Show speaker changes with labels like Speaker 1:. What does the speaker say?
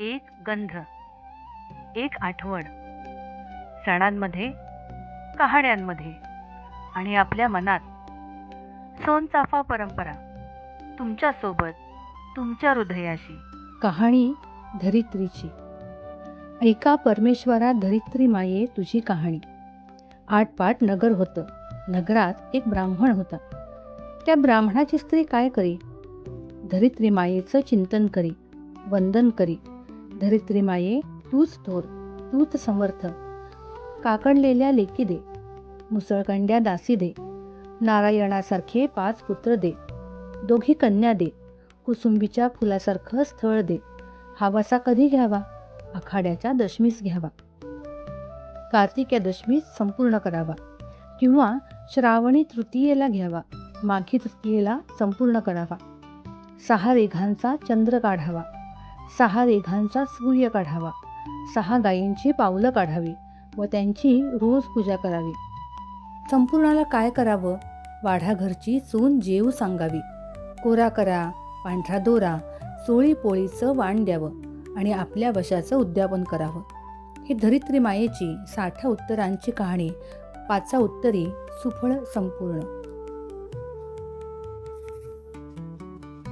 Speaker 1: एक गंध एक आठवण. सणांमध्ये कहाण्यांमध्ये आणि आपल्या मनात सोनचाफा परंपरा तुमच्यासोबत तुमच्या हृदयाशी.
Speaker 2: कहाणी धरित्रीची. ऐका परमेश्वरा धरित्री माये तुझी कहाणी. आटपाट नगर होतं. नगरात एक ब्राह्मण होता. त्या ब्राह्मणाची स्त्री काय करी? धरित्री मायेचं चिंतन करी वंदन करी. धरित्री माये तूच थोर तूच समर्थ. काकडलेल्या लेकी दे मुसळकंड्या दासी दे नारायणासारखे पाच पुत्र दे. दोघी कन्या दे कुसुंबीच्या फुलासारखं स्थळ दे. हावासा कधी घ्यावा? आखाड्याच्या दशमीस घ्यावा. कार्तिक या दशमीस संपूर्ण करावा. किंवा श्रावणी तृतीयेला घ्यावा. माघी तृतीयेला संपूर्ण करावा. सहा रेघांचा चंद्र काढावा. सहा रेघांचा सूर्य काढावा. सहा गायींची पावलं काढावी व त्यांची रोज पूजा करावी. संपूर्णाला काय करावं? वाढा घरची चून जेव सांगावी. कोरा करा पांढरा दोरा चोळी पोळीचं वाण द्यावं आणि आपल्या वशाचं उद्यापन करावं. ही धरित्री मायेची साठा उत्तरांची कहाणी पाचा उत्तरी सुफळ संपूर्ण.